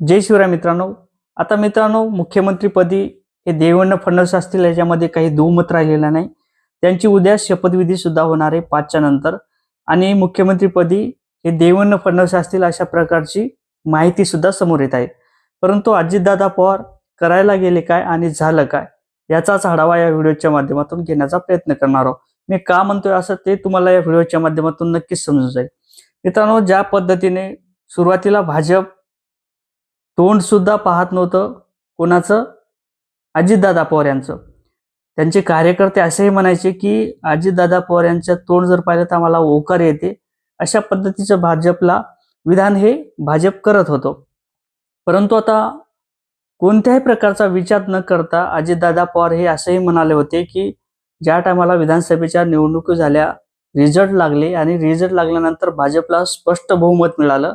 जय शिवराय मित्रांनो. आता मित्रांनो मुख्यमंत्रीपदी हे देवेंद्र फडणवीस असतील याच्यामध्ये काही दुमत राहिलेला नाही. त्यांची उद्या शपथविधी सुद्धा होणार आहे पाचच्या नंतर. आणि मुख्यमंत्रीपदी हे देवेंद्र फडणवीस असतील अशा प्रकारची माहिती सुद्धा समोर येत आहे. परंतु अजितदादा पवार करायला गेले काय आणि झालं काय याचाच आढावा या व्हिडिओच्या माध्यमातून घेण्याचा प्रयत्न करणार आहोत. मी का म्हणतोय असं ते तुम्हाला या व्हिडिओच्या माध्यमातून नक्कीच समजून जाईल. मित्रांनो ज्या पद्धतीने सुरुवातीला भाजप तोंड सुद्धा पाहत नव्हतं कोणाचं? अजितदादा पवार यांचं. त्यांचे कार्यकर्ते असेही म्हणायचे की अजितदादा पवार यांचं तोंड जर पाहिलं तर आम्हाला ओकार येते. अशा पद्धतीचं भाजपला विधान हे भाजप करत होतं. परंतु आता कोणत्याही प्रकारचा विचार न करता अजितदादा पवार हे असंही म्हणाले होते की ज्या टायमाला विधानसभेच्या निवडणुकी झाल्या रिझल्ट लागले आणि रिझल्ट लागल्यानंतर भाजपला स्पष्ट बहुमत मिळालं.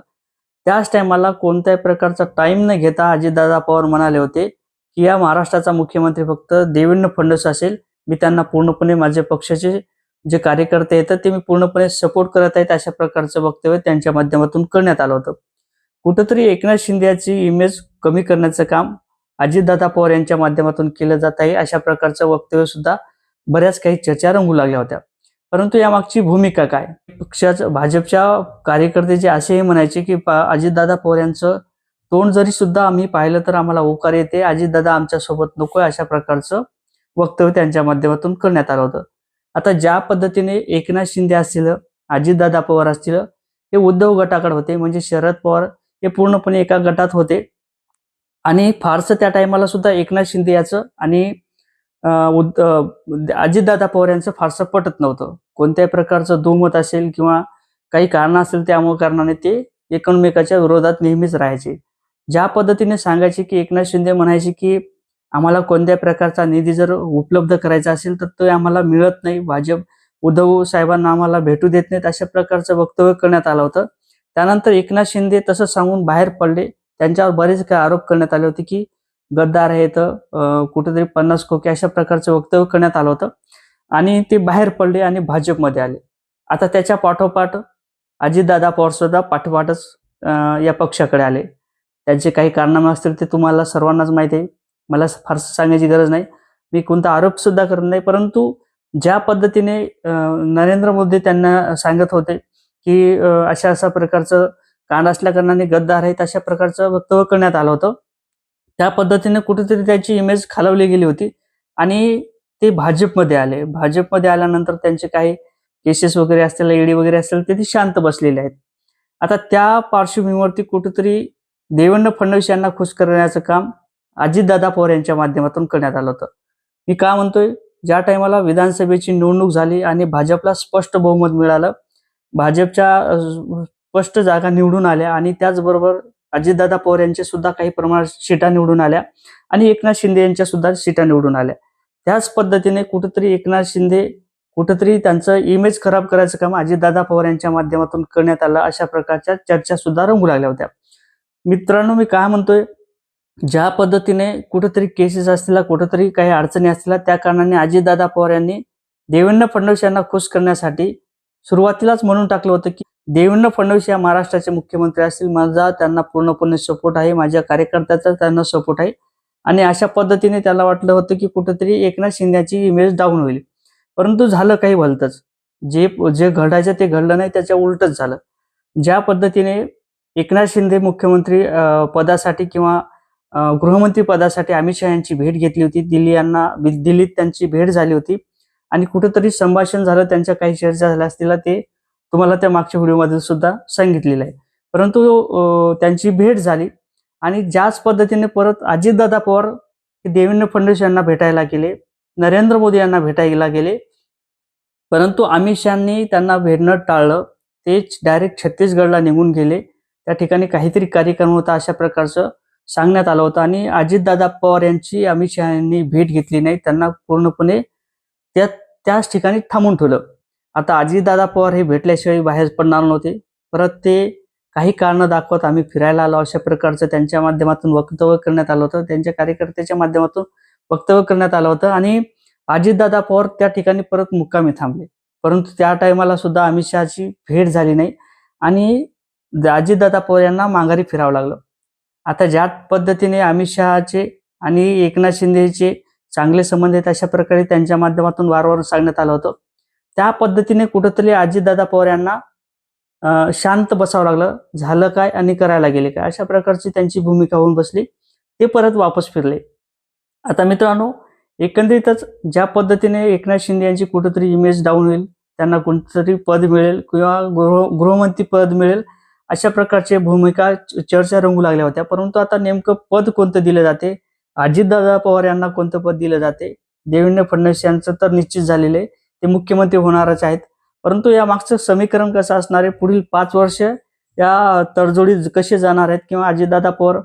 त्याच टायमाला कोणत्याही प्रकारचा टाइम न घेता अजितदादा पवार म्हणाले होते की या महाराष्ट्राचा मुख्यमंत्री फक्त देवेंद्र फडणवीस असेल. मी त्यांना पूर्णपणे माझे पक्षाचे जे कार्यकर्ते येतात ते मी पूर्णपणे सपोर्ट करत आहेत अशा प्रकारचं वक्तव्य त्यांच्या माध्यमातून करण्यात आलं होतं. कुठंतरी एकनाथ शिंदे याची इमेज कमी करण्याचं काम अजितदादा पवार यांच्या माध्यमातून केलं जात आहे. अशा प्रकारचं वक्तव्य सुद्धा बऱ्याच काही चर्चा रंगू लागल्या होत्या. परंतु यामागची भूमिका काय? पक्षाच्या भाजपच्या कार्यकर्ते जे असेही म्हणायचे की अजितदादा पवार यांचं तोंड जरी सुद्धा आम्ही पाहिलं तर आम्हाला ओकार येते. अजितदादा आमच्यासोबत नकोय अशा प्रकारचं वक्तव्य त्यांच्या माध्यमातून करण्यात आलं होतं. आता ज्या पद्धतीने एकनाथ शिंदे असतील अजितदादा पवार असतील हे उद्धव गटाकडे होते म्हणजे शरद पवार हे पूर्णपणे एका गटात होते. आणि फारसं त्या टायमाला सुद्धा एकनाथ शिंदे याचं आणि अजितदादा पवार यांचं फारसं पटत नव्हतं. कोणत्याही प्रकारचं दुमत असेल किंवा काही कारण असेल त्यामुळे कारणाने ते एकमेकाच्या विरोधात नेहमीच राहायचे. ज्या पद्धतीने सांगायचे की एकनाथ शिंदे म्हणायचे की आम्हाला कोणत्याही प्रकारचा निधी जर उपलब्ध करायचा असेल तर तो आम्हाला मिळत नाही. भाजप उद्धव साहेबांना आम्हाला भेटू देत नाहीत अशा प्रकारचं वक्तव्य करण्यात आलं होतं. त्यानंतर एकनाथ शिंदे तसं सांगून बाहेर पडले. त्यांच्यावर बरेच काही आरोप करण्यात आले होते की गद्दार आहेत कुठेतरी पन्नास खोके अशा प्रकारचं वक्तव्य करण्यात आलं होतं. आणि ते बाहेर पडले आणि भाजपमध्ये आले. आता त्याच्या पाठोपाठ अजितदादा पवारसुद्धा पाठोपाठच या पक्षाकडे आले. त्यांचे काही कारनामे असतील ते तुम्हाला सर्वांनाच माहिती आहे. मला फारसं सांगायची गरज नाही. मी कोणता आरोप सुद्धा करत नाही. परंतु ज्या पद्धतीने नरेंद्र मोदी त्यांना सांगत होते की अशा अशा प्रकारचं कांड असल्या कारणाने गद्दार आहेत अशा प्रकारचं वक्तव्य करण्यात आलं होतं. त्या पद्धतीने कुठेतरी त्याची इमेज खालवली गेली होती. आणि ते भाजपमध्ये आले. भाजपमध्ये आल्यानंतर त्यांचे काही केसेस वगैरे असतील ईडी वगैरे असतील ते ते शांत बसलेले आहेत. आता त्या पार्श्वभूमीवरती कुठेतरी देवेंद्र फडणवीस यांना खुश करण्याचं काम अजितदादा पवार यांच्या माध्यमातून करण्यात आलं होतं. मी का म्हणतोय? ज्या टायमाला विधानसभेची निवडणूक झाली आणि भाजपला स्पष्ट बहुमत मिळालं भाजपच्या स्पष्ट जागा निवडून आल्या आणि त्याचबरोबर अजितदादा पवार यांच्या सुद्धा काही प्रमाणात सीटा निवडून आल्या आणि एकनाथ शिंदे यांच्या सुद्धा सीटा निवडून आल्या. त्याच पद्धतीने कुठंतरी एकनाथ शिंदे कुठंतरी त्यांचं इमेज खराब करायचं काम अजितदादा पवार यांच्या माध्यमातून करण्यात आलं अशा प्रकारच्या चर्चा सुद्धा रंगू लागल्या होत्या. मित्रांनो मी काय म्हणतोय? ज्या पद्धतीने कुठंतरी केसेस असतील कुठंतरी काही अडचणी असतील त्या कारणाने अजितदादा पवार यांनी देवेंद्र फडणवीस यांना खुश करण्यासाठी सुरुवातीलाच म्हणून टाकलं होतं की देवेंद्र फडणवीस या महाराष्ट्राचे मुख्यमंत्री असतील माझा त्यांना पूर्णपणे सपोर्ट आहे माझ्या कार्यकर्त्याचा त्यांना सपोर्ट आहे. आणि अशा पद्धतीने त्याला वाटलं होतं की कुठेतरी एकनाथ शिंदेची इमेज डाऊन होईल. परंतु झालं काही भलतंच. जे जे घडायचं ते घडलं नाही त्याच्या उलटच झालं. ज्या पद्धतीने एकनाथ शिंदे मुख्यमंत्री पदासाठी किंवा गृहमंत्री पदासाठी अमित शहा यांची भेट घेतली होती दिल्ली यांना दिल्लीत त्यांची भेट झाली होती आणि कुठेतरी संभाषण झालं त्यांच्या काही चर्चा झाल्या असतील ते तुम्हाला त्या मागच्या व्हिडिओमध्ये सुद्धा सांगितलेलं आहे. परंतु त्यांची भेट झाली. आणि ज्याच पद्धतीने परत अजितदादा पवार देवेंद्र फडणवीस यांना भेटायला गेले नरेंद्र मोदी यांना भेटायला गेले परंतु अमित शहानी त्यांना भेटणं टाळलं ते डायरेक्ट छत्तीसगडला निघून गेले. त्या ठिकाणी काहीतरी कार्यक्रम होता अशा प्रकारचं सांगण्यात आलं होतं आणि अजितदादा पवार यांची अमित शहा यांनी भेट घेतली नाही त्यांना पूर्णपणे त्या त्याच ठिकाणी थांबून ठेवलं. आता अजितदादा पवार हे भेटल्याशिवाय बाहेर पडणार नव्हते. परत ते काही कारणं दाखवत आम्ही फिरायला आलो अशा प्रकारचं त्यांच्या माध्यमातून वक्तव्य करण्यात आलं होतं. त्यांच्या कार्यकर्त्याच्या माध्यमातून वक्तव्य करण्यात आलं होतं आणि अजितदादा पवार त्या ठिकाणी परत मुक्कामी थांबले. परंतु त्या टायमाला सुद्धा अमित शहाची भेट झाली नाही आणि अजितदादा पवार यांना माघारी फिरावं लागलं. आता ज्या पद्धतीने अमित शहाचे आणि एकनाथ शिंदेचे चांगले संबंध आहेत अशा प्रकारे त्यांच्या माध्यमातून वारंवार सांगण्यात आलं होतं. त्या पद्धतीने कुठंतरी अजितदादा पवार यांना शांत बसावं लागलं. झालं काय आणि करायला गेले काय? अशा प्रकारची त्यांची भूमिका होऊन बसली. ते परत वापस फिरले. आता मित्रांनो एकंदरीतच ज्या पद्धतीने एकनाथ शिंदे यांची कुठंतरी इमेज डाऊन होईल त्यांना कोणतरी पद मिळेल किंवा गृह गृहमंत्री पद मिळेल अशा प्रकारच्या भूमिका चर्चा रंगू लागल्या होत्या. परंतु आता नेमकं पद कोणतं दिलं जाते? अजितदादा पवार यांना कोणतं पद दिलं जाते? देवेंद्र फडणवीस यांचं तर निश्चित झालेलं आहे. ते मुख्यमंत्री होणारच आहेत. परंतु या मागचं समीकरण कसं असणार आहे? पुढील पाच वर्ष या तडजोडीत कसे जाणार आहेत? किंवा अजितदादा पवार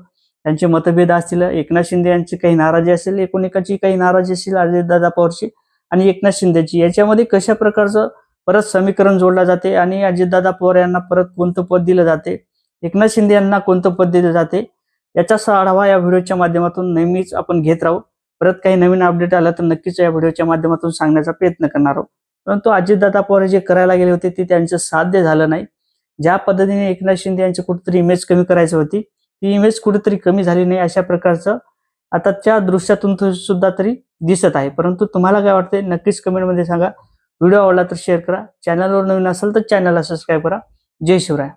यांचे मतभेद असतील एकनाथ शिंदे यांची काही नाराजी असेल एकोणिकाची काही नाराजी असेल अजितदादा पवारची आणि एकनाथ शिंदेची याच्यामध्ये कशा प्रकारचं परत समीकरण जोडलं जाते आणि अजितदादा पवार यांना परत कोणतं पद दिलं जाते? एकनाथ शिंदे यांना कोणतं पद दिलं जाते? याचा आढावा या व्हिडिओच्या माध्यमातून नेहमीच आपण घेत राहू. परत काही नवीन अपडेट आलं तर नक्कीच या व्हिडिओच्या माध्यमातून सांगण्याचा प्रयत्न करणार आहोत. परंतु अजितदादा पवार जे करायला गेले होते ते त्यांचं साध्य झालं नाही. ज्या पद्धतीने एकनाथ शिंदे यांची कुठेतरी इमेज कमी करायची होती ती इमेज कुठेतरी कमी झाली नाही अशा प्रकारचं आताच्या दृश्यातून सुद्धा तरी दिसत आहे. परंतु तुम्हाला काय वाटते नक्कीच कमेंटमध्ये सांगा. व्हिडिओ आवडला तर शेअर करा. चॅनलवर नवीन असेल तर चॅनलला सबस्क्राईब करा. जय शिवराय.